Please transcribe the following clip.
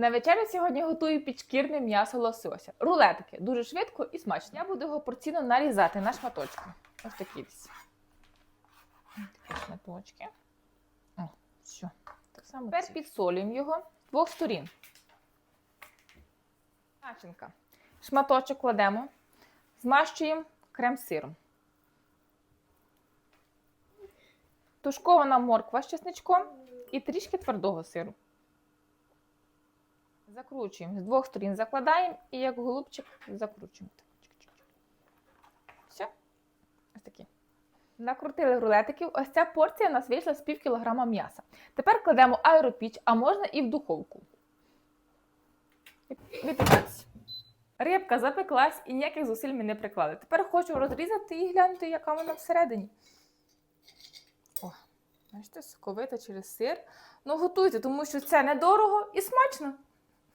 На вечерю сьогодні готую підшкірне м'ясо лосося. Рулетики дуже швидко і смачно. Я буду його порційно нарізати на шматочки. Ось такі. Ось Такі шматочки. О, все. Так само Тепер ці. підсолюємо його з двох сторін. Начинка. Шматочок кладемо, змащуємо крем-сиром. Тушкована морква з чесничком і трішки твердого сиру. Закручуємо. З двох сторін закладаємо і як голубчик закручуємо. Все. Ось такі. Накрутили рулетиків. Ось ця порція у нас вийшла з пів кілограма м'яса. Тепер кладемо аеропіч, а можна і в духовку. І Рибка запеклась і ніяких зусиль ми не приклали. Тепер хочу розрізати і глянути, яка вона всередині. О, бачите, соковита через сир. Ну, готуйте, тому що це недорого і смачно.